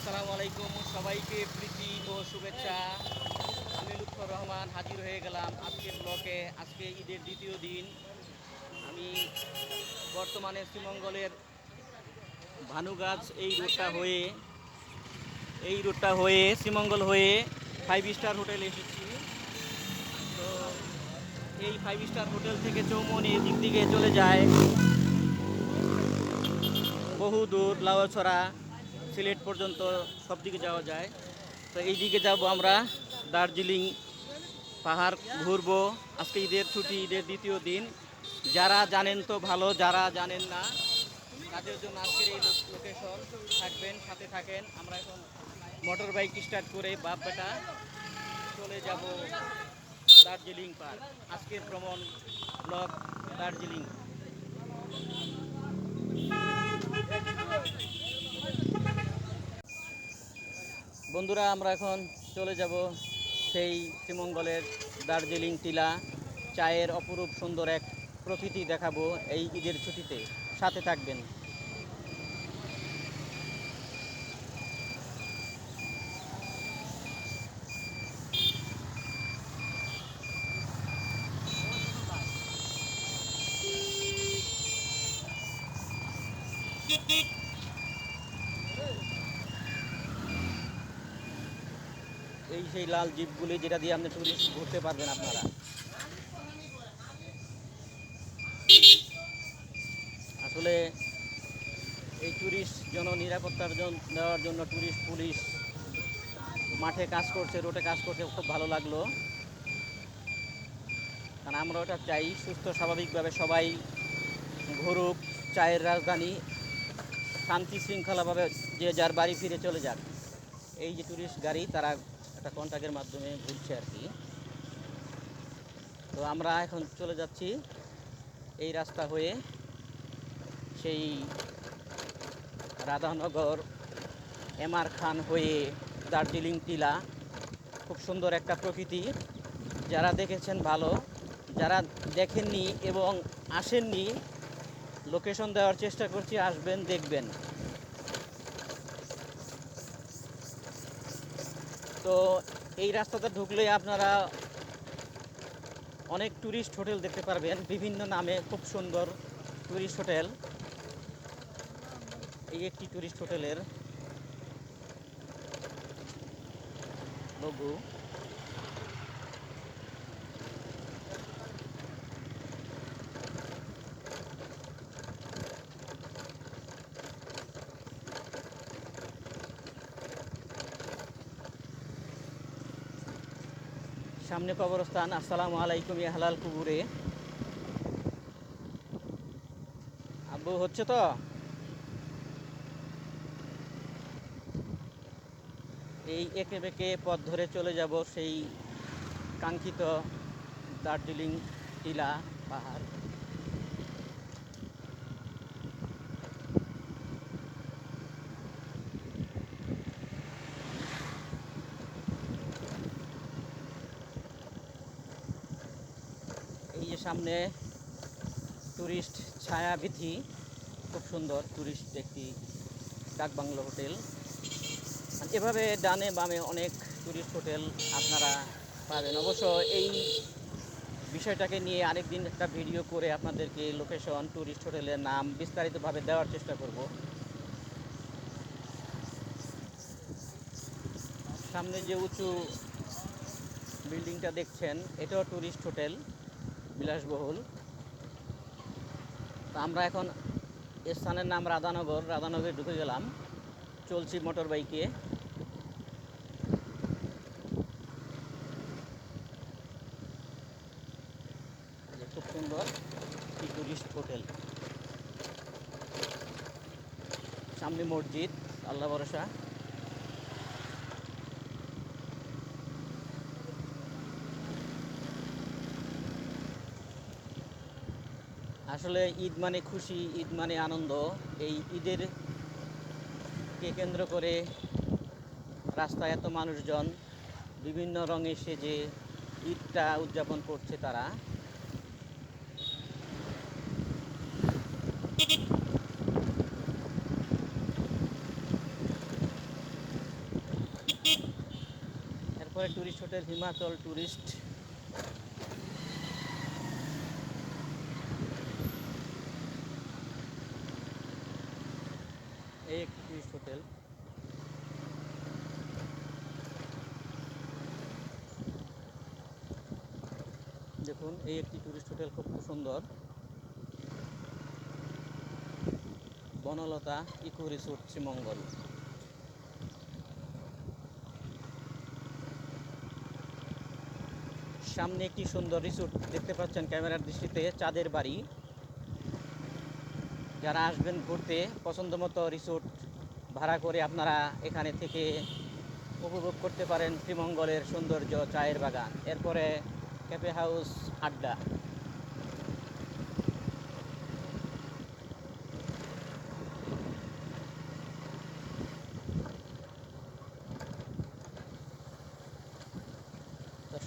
আসসালামু আলাইকুম। সবাইকে প্রীতি ও শুভেচ্ছা। আমি লুৎফর রহমান হাজির হয়ে গেলাম আজকের ব্লকে। আজকে ঈদের দ্বিতীয় দিন। আমি বর্তমানে শ্রীমঙ্গলের ভানুগাছ এই রোডটা হয়ে, এই রোডটা হয়ে, শ্রীমঙ্গল হয়ে ফাইভ স্টার হোটেলে এসেছি। তো এই ফাইভ স্টার হোটেল থেকে চৌমনি দিক দিকে চলে যায়। বহু দূর লাউছড়া সিলেট পর্যন্ত সব দিকে যাওয়া যায়। তো এই দিকে যাব আমরা, দার্জিলিং পাহাড় ঘুরবো। আজকে ঈদের ছুটি, ঈদের দ্বিতীয় দিন। যারা জানেন তো ভালো, যারা জানেন না, তাদের জন্য আজকের এই লোকেশন থাকবেন, সাথে থাকেন। আমরা এখন মোটর বাইক স্টার্ট করে বাপ বেটা চলে যাব দার্জিলিং পার্ক। আজকের ভ্রমণ ব্লক দার্জিলিং। বন্ধুরা, আমরা এখন চলে যাব সেই শ্রীমঙ্গলের দার্জিলিং টিলা। চায়ের অপরূপ সুন্দর এক প্রকৃতি দেখাবো এই ঈদের ছুটিতে। সাথে থাকবেন। এই সেই লাল জিপগুলি যেটা দিয়ে আপনি টুরিস্ট ঘুরতে পারবেন আপনারা। আসলে এই টুরিস্ট জন নিরাপত্তার দেওয়ার জন্য টুরিস্ট পুলিশ মাঠে কাজ করছে রোডে কাজ করছে, খুব ভালো লাগল। কারণ আমরা ওটা চাই, সুস্থ, স্বাভাবিকভাবে সবাই ঘুরুক, চায়ের রাজধানী, শান্তি শৃঙ্খলাভাবে যে যার বাড়ি ফিরে চলে যাক। এই যে টুরিস্ট গাড়ি, তারা একটা কন্ট্যাক্টের মাধ্যমে ঘুরছে আর কি। তো আমরা এখন চলে যাচ্ছি এই রাস্তা হয়ে সেই রাধানগর এমআর খান হয়ে দার্জিলিং টিলা। খুব সুন্দর একটা প্রকৃতি। যারা দেখেছেন ভালো, যারা দেখেননি এবং আসেননি লোকেশন দেওয়ার চেষ্টা করছি, আসবেন, দেখবেন। তো এই রাস্তাতে ঢুকলে আপনারা অনেক ট্যুরিস্ট হোটেল দেখতে পারবেন। বিভিন্ন নামে খুব সুন্দর ট্যুরিস্ট হোটেল এই একটি ট্যুরিস্ট হোটেলের লোগো সামনে কবরস্থান, আসসালামু আলাইকুম হালাল কুবুরে। আব্বু, হচ্ছে তো? এই একে বেঁকে পথ ধরে চলে যাব সেই কাঙ্ক্ষিত দার্জিলিং টিলা পাহাড়। সামনে টুরিস্ট ছায়াবিথি খুব সুন্দর টুরিস্ট একটি ডাকবাংলো হোটেল। এভাবে ডানে বামে অনেক টুরিস্ট হোটেল আপনারা পাবেন। অবশ্য এই বিষয়টাকে নিয়ে আরেকদিন একটা ভিডিও করে আপনাদেরকে লোকেশন, টুরিস্ট হোটেলের নাম বিস্তারিতভাবে দেওয়ার চেষ্টা করব। সামনে যে উঁচু বিল্ডিংটা দেখছেন, এটাও টুরিস্ট হোটেল। বিলাসবহুল। তো আমরা এখন স্থানের নাম রাধানগর। রাধানগরে ঢুকে গেলাম। চলছি মোটর বাইকে। খুব সুন্দর টুরিস্ট হোটেল সামনে মসজিদ, আল্লাহ ভরসা। আসলে ঈদ মানে খুশি, ঈদ মানে আনন্দ। এই ঈদের কে কেন্দ্র করে রাস্তায় এত মানুষজন, বিভিন্ন রঙে সেজে ঈদটা উদযাপন করছে তারা। এরপরে টুরিস্ট হোটেল হিমাচল টুরিস্ট দেখুন, এই একটি টুরিস্ট হোটেল খুব সুন্দর। Banalata eco resort, Sreemangal. সামনে একটি সুন্দর রিসোর্ট দেখতে পাচ্ছেন ক্যামেরার দৃষ্টিতে, চাঁদের বাড়ি। যারা আসবেন ঘুরতে পছন্দ মতো রিসোর্ট ভাড়া করে আপনারা এখানে থেকে উপভোগ করতে পারেন শ্রীমঙ্গলের সৌন্দর্য, চায়ের বাগান। এরপরে ক্যাফে হাউস, আড্ডা।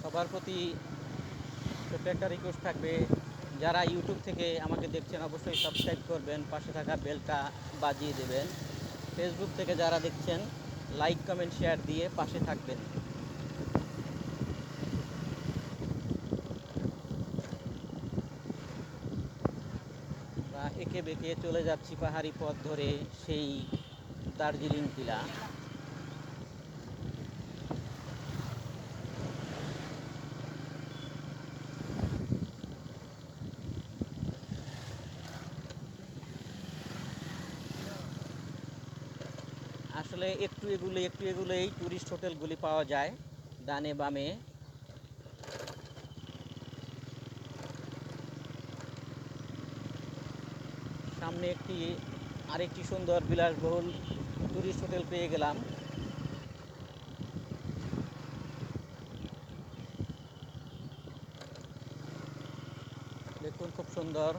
সবার প্রতি ছোট্ট একটা রিকোয়েস্ট থাকবে, যারা ইউটিউব থেকে আমাকে দেখছেন, অবশ্যই সাবস্ক্রাইব করবেন, পাশে থাকা বেলটা বাজিয়ে দেবেন। ফেসবুক থেকে যারা দেখছেন লাইক কমেন্ট শেয়ার দিয়ে পাশে থাকবেন বা একে বেঁকে চলে যাচ্ছি পাহাড়ি পথ ধরে সেই দার্জিলিং টিলা। আসলে একটু এগুলো, একটু এগুলোই টুরিস্ট হোটেলগুলি পাওয়া যায়, ডানে বামে। সামনে একটি, আরেকটি সুন্দর বিলাসবহুল টুরিস্ট হোটেল পেয়ে গেলাম। দেখুন খুব সুন্দর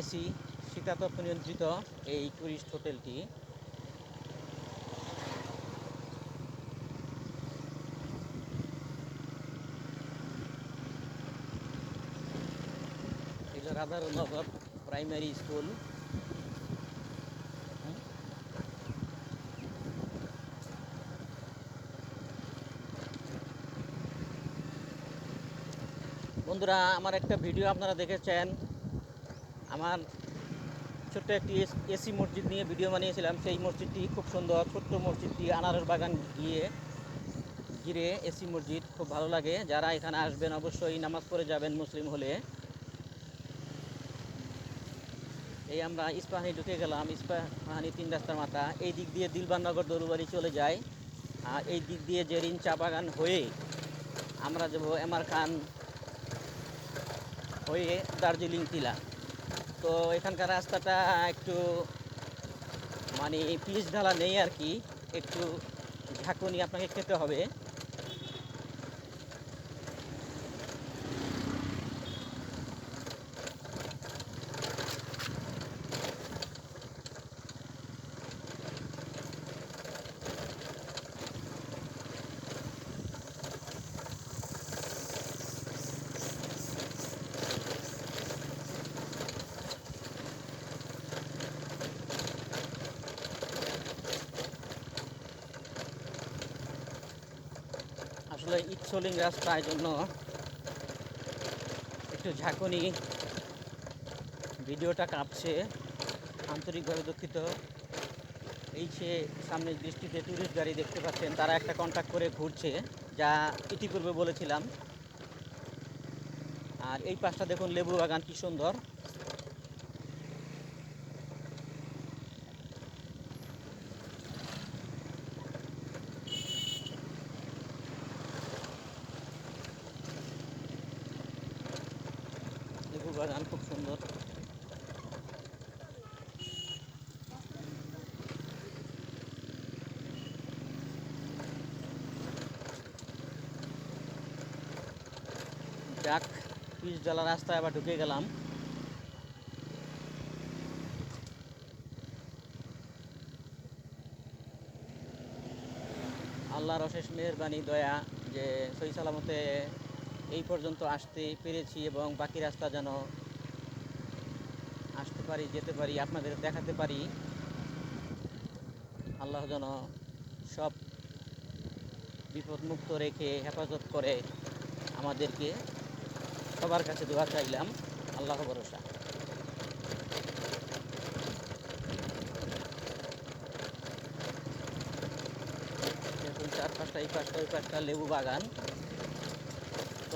এসি শীতাতপ নিয়ন্ত্রিত এই টুরিস্ট হোটেলটি এটা রাধারনগর প্রাইমারি স্কুল বন্ধুরা, আমার একটা ভিডিও আপনারা দেখেছেন। আমার ছোট্ট একটি এসি মসজিদ নিয়ে ভিডিও বানিয়েছিলাম। সেই মসজিদটি খুব সুন্দর, ছোট্ট মসজিদটি আনারস বাগান গিয়ে ঘিরে এসি মসজিদ খুব ভালো লাগে। যারা এখানে আসবেন, অবশ্যই নামাজ পড়ে যাবেন মুসলিম হলে। এই আমরা ইস্পাহানি ঢুকে গেলাম, ইস্পাহানি তিন রাস্তার মাথা। এই দিক দিয়ে দিলবাননগর দরুবাড়ি চলে যায়। আর এই দিক দিয়ে জেরিন চা বাগান হয়ে আমরা যাব এমআর খান হয়ে দার্জিলিং টিলা। তো এখানকার রাস্তাটা একটু মানে পিচ ঢালা নেই আর কি, একটু ঝাঁকুনি আপনাকে খেতে হবে। আসলে ইটসোলিং রাস্তার জন্য একটু ঝাঁকুনি। ভিডিওটা কাঁপছে, আন্তরিকভাবে দুঃখিত। এই যে সামনের দৃষ্টিতে ট্যুরিস্ট গাড়ি দেখতে পাচ্ছেন, তারা একটা কন্ট্যাক্ট করে ঘুরছে, যা ইতিপূর্বে বলেছিলাম। আর এই পাশটা দেখুন লেবু বাগান কি সুন্দর লেবু বাগান খুব সুন্দর। যাক, পিচ জ্বালা রাস্তায় আবার ঢুকে গেলাম। আল্লাহর অশেষ মেহরবানি, দয়া, যে সই সালামতে এই পর্যন্ত আসতে পেরেছি এবং বাকি রাস্তা যেন আসতে পারি, যেতে পারি, আপনাদের দেখাতে পারি। আল্লাহ যেন সব বিপদমুক্ত রেখে হেফাজত করে আমাদেরকে সবার কাছে দোয়া চাইলাম। আল্লাহ ভরসা। চার পাঁচটা এই পাঁচটা ওই পাঁচটা লেবু বাগান।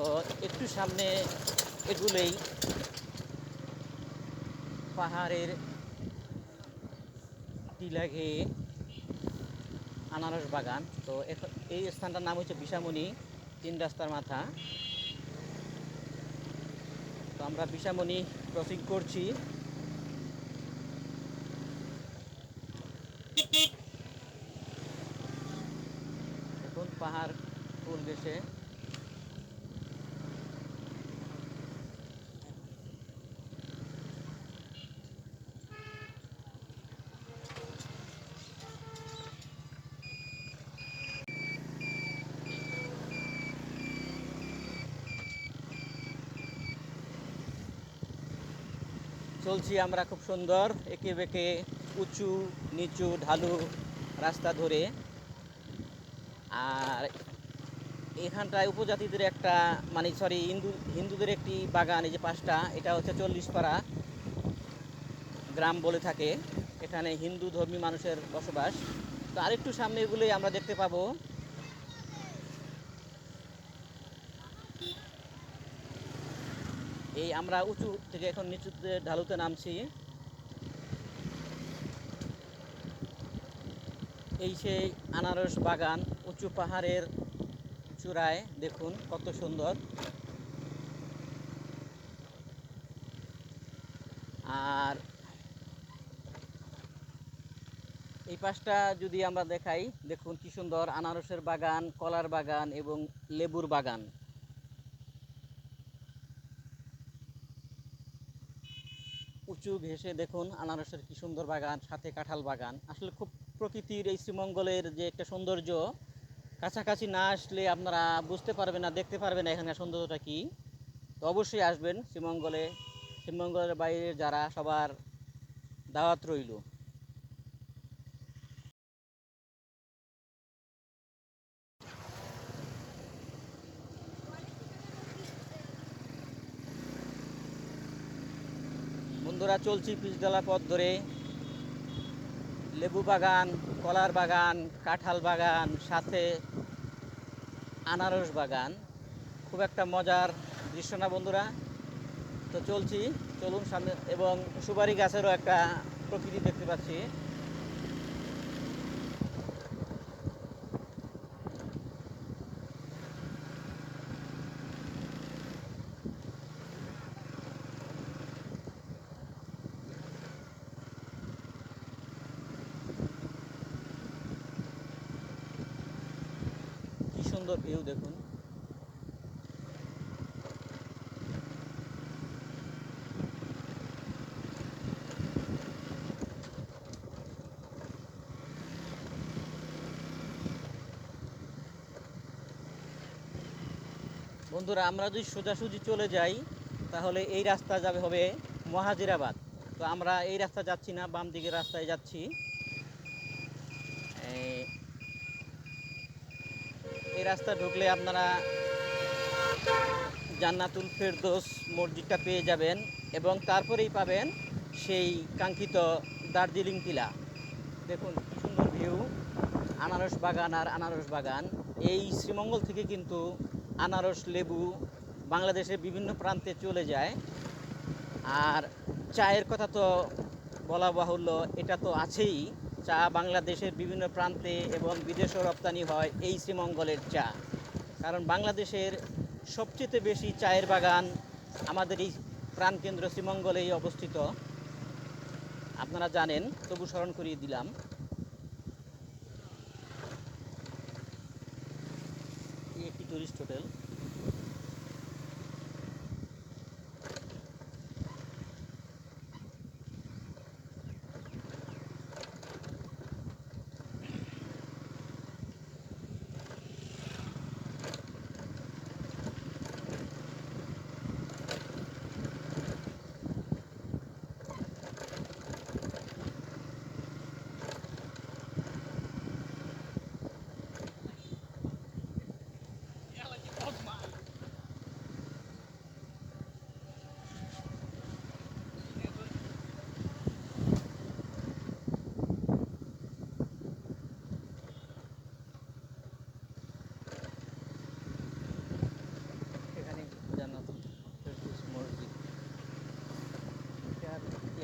তো একটু সামনে এগুলোই পাহাড়ের টিলা আনারস বাগান। তো এই স্থানটার নাম হচ্ছে বিশামণি তিন রাস্তার মাথা। তো আমরা বিশামণি ক্রসিং করছি। এখন পাহাড় ফুল গেছে চলছি আমরা খুব সুন্দর, একে বেঁকে উঁচু, নিচু, ঢালু রাস্তা ধরে। আর এখানটায় উপজাতিদের একটা মানে সরি হিন্দু, হিন্দুদের একটি বাগান, এই যে পাঁচটা এটা হচ্ছে চল্লিশ পাড়া গ্রাম বলে থাকে। এখানে হিন্দু ধর্মী মানুষের বসবাস। তো আরেকটু সামনে এগুলোই আমরা দেখতে পাবো। এই আমরা উঁচু থেকে এখন নিচুতে ঢালুতে নামছি। এই সেই আনারস বাগান উঁচু পাহাড়ের চূড়ায়, দেখুন কত সুন্দর। আর এই পাশটা যদি আমরা দেখাই, দেখুন কি সুন্দর আনারসের বাগান, কলার বাগান এবং লেবুর বাগান। উঁচু ঘেসে দেখুন, আনারসের কি সুন্দর বাগান, সাথে কাঁঠাল বাগান। আসলে খুব প্রকৃতির এই শ্রীমঙ্গলের যে একটা সৌন্দর্য, কাছাকাছি না আসলে আপনারা বুঝতে পারবেন না, দেখতে পারবেন না এখানকার সৌন্দর্যটা কী। তো অবশ্যই আসবেন শ্রীমঙ্গলে। শ্রীমঙ্গলের বাইরে যারা সবার দাওয়াত রইল। বন্ধুরা চলছি পিচডালা পথ ধরে। লেবু বাগান, কলার বাগান, কাঁঠাল বাগান, সাথে আনারস বাগান। খুব একটা মজার দৃশ্য না বন্ধুরা। তো চলছি, চলুন সামনে এবং সুপারি গাছেরও একটা প্রকৃতি দেখতে পাচ্ছি কি সুন্দর ভিউ দেখুন। বন্ধুরা, আমরা যদি সোজাসুজি চলে যাই, তাহলে এই রাস্তা যাবে হবে মহাজিরাবাদ। তো আমরা এই রাস্তা যাচ্ছি না বাম দিকের রাস্তায় যাচ্ছি এই- এই রাস্তা ঢুকলে আপনারা জান্নাতুল ফেরদোস মসজিদটা পেয়ে যাবেন এবং তারপরেই পাবেন সেই কাঙ্ক্ষিত দার্জিলিং টিলা। দেখুন, কি সুন্দর ভিউ। আনারস বাগান আর আনারস বাগান। এই শ্রীমঙ্গল থেকে কিন্তু আনারস, লেবু বাংলাদেশের বিভিন্ন প্রান্তে চলে যায়। আর চায়ের কথা তো বলা বাহুল্য, এটা তো আছেই। চা বাংলাদেশের বিভিন্ন প্রান্তে এবং বিদেশেও রপ্তানি হয় এই শ্রীমঙ্গলের চা। কারণ বাংলাদেশের সবচেয়ে বেশি চায়ের বাগান আমাদের এই প্রাণকেন্দ্র শ্রীমঙ্গলেই অবস্থিত। আপনারা জানেন, তবু স্মরণ করিয়ে দিলাম। একটি টুরিস্ট হোটেল।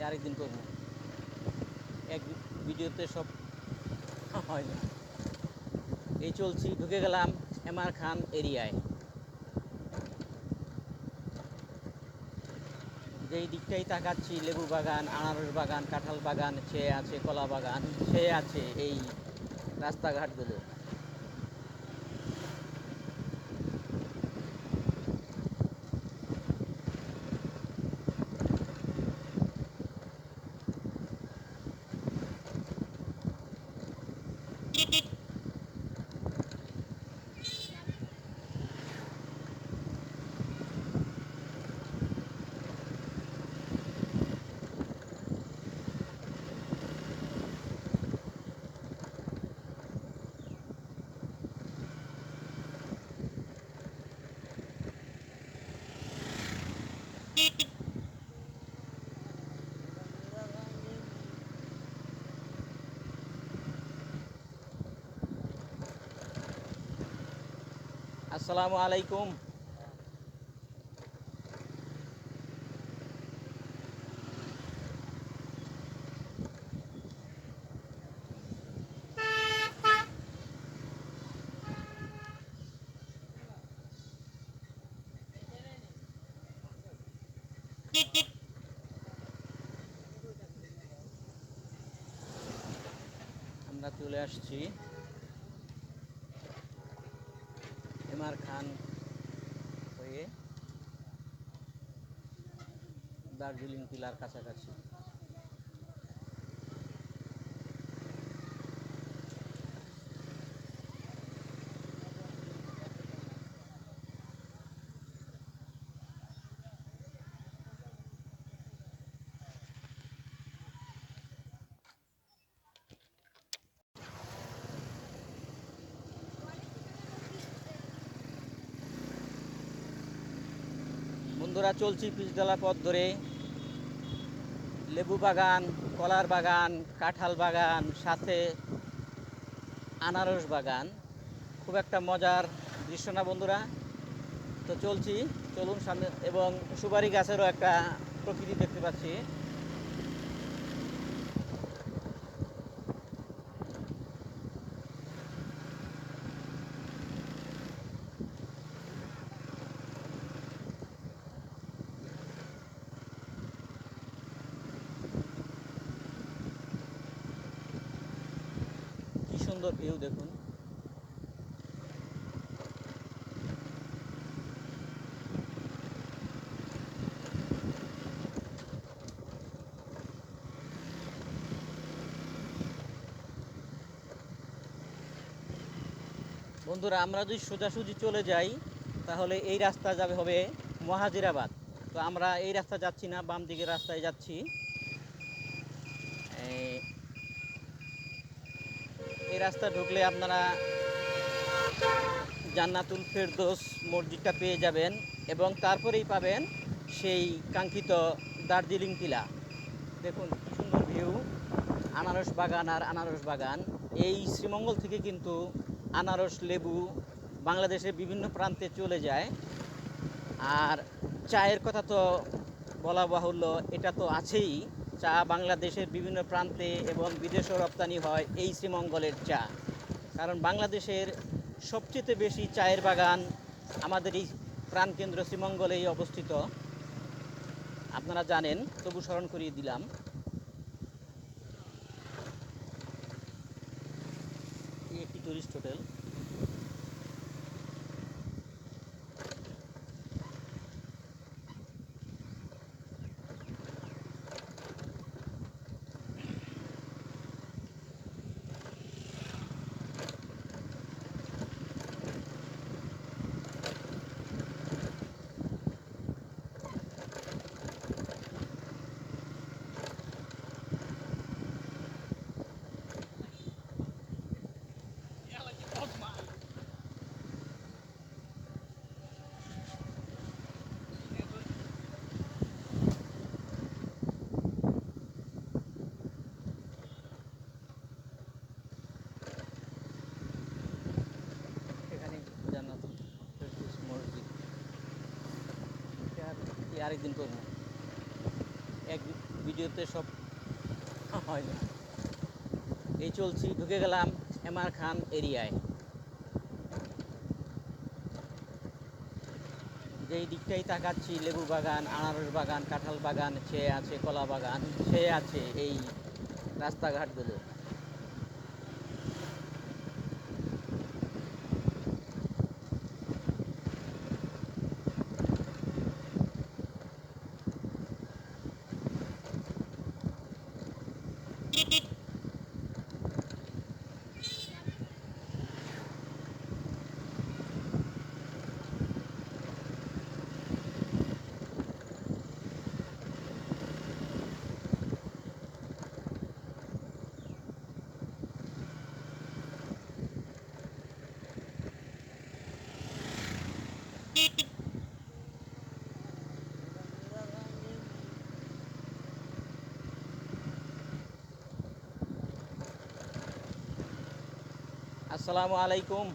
আরেকদিন করব। এক ভিডিওতে সব হয় না। এই চলছি, ঢুকে গেলাম এমআর খান এরিয়ায়। যেই দিকটাই তাকাচ্ছি, লেবু বাগান, আনারস বাগান, কাঁঠাল বাগান, সে আছে, কলা বাগান, সে আছে এই রাস্তাঘাটগুলো। আসসালামু আলাইকুম আমরা চলে আসছি এমআর খান হয়ে দার্জিলিং টিলার কাছাকাছি। বন্ধুরা, চলছি পিচডালা পথ ধরে। লেবু বাগান, কলার বাগান, কাঁঠাল বাগান, সাথে আনারস বাগান। খুব একটা মজার দৃশ্য না বন্ধুরা। তো চলছি, চলুন সামনে, এবং সুপারি গাছেরও একটা প্রকৃতি দেখতে পাচ্ছি কি সুন্দর ভিউ দেখুন বন্ধুরা, আমরা যদি সোজাসুজি চলে যাই, তাহলে এই রাস্তা যাবে হবে মহাজিরাবাদ। তো আমরা এই রাস্তা যাচ্ছি না, বাম দিকের রাস্তায় যাচ্ছি। এই- রাস্তা ঢুকলে আপনারা জান্নাতুল ফেরদোস মসজিদটা পেয়ে যাবেন এবং তারপরেই পাবেন সেই কাঙ্ক্ষিত দার্জিলিং টিলা। দেখুন সুন্দর ভিউ। আনারস বাগান আর আনারস বাগান। এই শ্রীমঙ্গল থেকে কিন্তু আনারস, লেবু বাংলাদেশের বিভিন্ন প্রান্তে চলে যায়। আর চায়ের কথা তো বলা বাহুল্য, এটা তো আছেই। চা বাংলাদেশের বিভিন্ন প্রান্তে এবং বিদেশেও রপ্তানি হয় এই শ্রীমঙ্গলের চা। কারণ বাংলাদেশের সবচেয়ে বেশি চায়ের বাগান আমাদের এই প্রাণকেন্দ্র শ্রীমঙ্গলেই অবস্থিত। আপনারা জানেন, তবু স্মরণ করিয়ে দিলাম। একটি হোটেল এখানে জান্নাতুল ফেরদৌস মসজিদ এটা আর কি আরেকদিন করব। এক ভিডিওতে সব হয় না। এই চলছি, ঢুকে গেলাম এমআর খান এরিয়ায়। যেই দিকটাই তাকাচ্ছি লেবু বাগান, আনারস বাগান, কাঁঠাল বাগান, সে আছে, কলা বাগান, সে আছে এই রাস্তাঘাটগুলো। আসসালামু আলাইকুম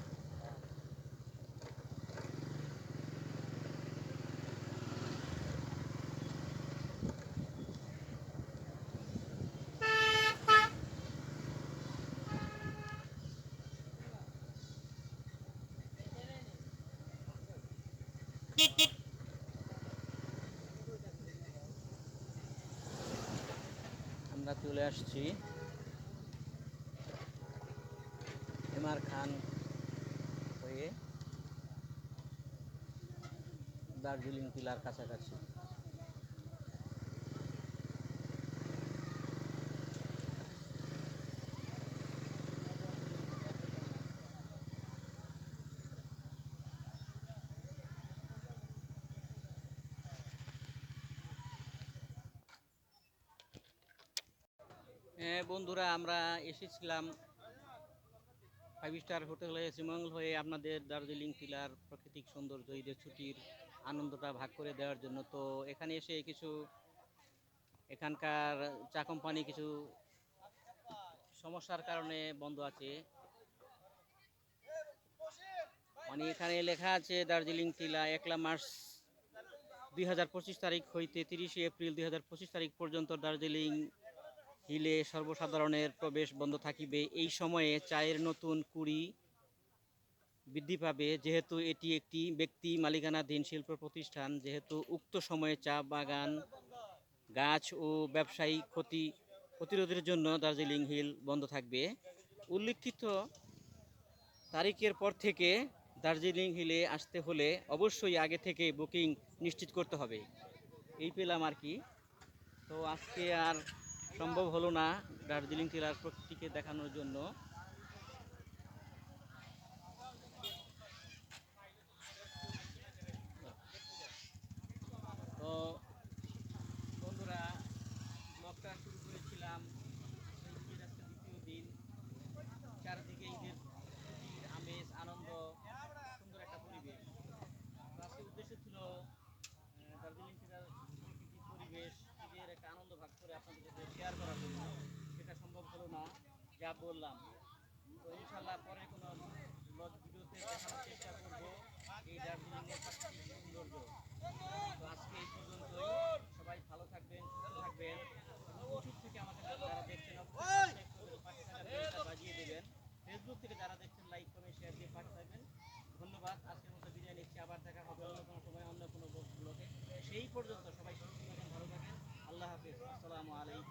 আমরা চলে আসছি এমআর খান হয়ে দার্জিলিং টিলার কাছাকাছি। হ্যাঁ বন্ধুরা, আমরা এসেছিলাম ফাইভ স্টার হোটেলে শ্রীমঙ্গল হয়ে আপনাদের দার্জিলিং টিলার প্রাকৃতিক সৌন্দর্য ঈদের ছুটির আনন্দটা ভাগ করে দেওয়ার জন্য। তো এখানে এসে কিছু এখানকার চা কোম্পানি কিছু সমস্যার কারণে বন্ধ আছে। মানে এখানে লেখা আছে দার্জিলিং, টিলা, একলা মার্চ দুই হাজার পঁচিশ তারিখ হইতে তিরিশে এপ্রিল দুই হাজার পঁচিশ তারিখ পর্যন্ত দার্জিলিং হিলে সর্বসাধারণের প্রবেশ বন্ধ থাকিবে। এই সময়ে চায়ের নতুন কুড়ি বৃদ্ধি পাবে। যেহেতু এটি একটি ব্যক্তি মালিকানাধীন শিল্প প্রতিষ্ঠান, যেহেতু উক্ত সময়ে চা বাগান, গাছ ও ব্যবসায়ী ক্ষতি, প্রতিরোধের জন্য দার্জিলিং হিল বন্ধ থাকবে। উল্লিখিত তারিখের পর থেকে দার্জিলিং হিলে আসতে হলে অবশ্যই আগে থেকে বুকিং নিশ্চিত করতে হবে। এই পেলাম আর কি। তো আজকে আর সম্ভব হলো না দার্জিলিং টিলার প্রকৃতিকে দেখানোর জন্য তো বন্ধুরা ব্লগটা শুরু করেছিলাম সেই ঈদের আজকে দ্বিতীয় দিন চারিদিকে ঈদের ছুটির আমেজ আনন্দ সুন্দর একটা পরিবেশ তো আজকের উদ্দেশ্য ছিল আহ, দার্জিলিং টিলার প্রকৃতির পরিবেশ ঈদের একটা আনন্দ ভাগ করে আপনাদের সাথে শেয়ার করার জন্য সেটা সম্ভব হলো না যা বললাম। তো ইনশাল্লাহ পরে কোনো ব্লগ ভিডিওতে দেখানোর চেষ্টা করব। এই দার্জিলিংয়ের প্রাকৃতিক সৌন্দর্য। তো আজকে এই পর্যন্তই। সবাই ভালো থাকবেন, সুস্থ থাকবেন। ইউটিউব থেকে আমাকে যারা দেখছেন বাজিয়ে দেবেন। ফেসবুক থেকে যারা দেখছেন লাইক কমেন্ট শেয়ার দিয়ে পাশে থাকবেন। ধন্যবাদ। আজকের মতো বিদায় নিচ্ছি। আবার দেখা হবে অন্য কোনো সময়, অন্য কোনো ব্লগে সেই পর্যন্ত সবাই সুস্থ থাকেন, ভালো থাকেন। আল্লাহ হাফিজ। আসসালামু আলাইকুম।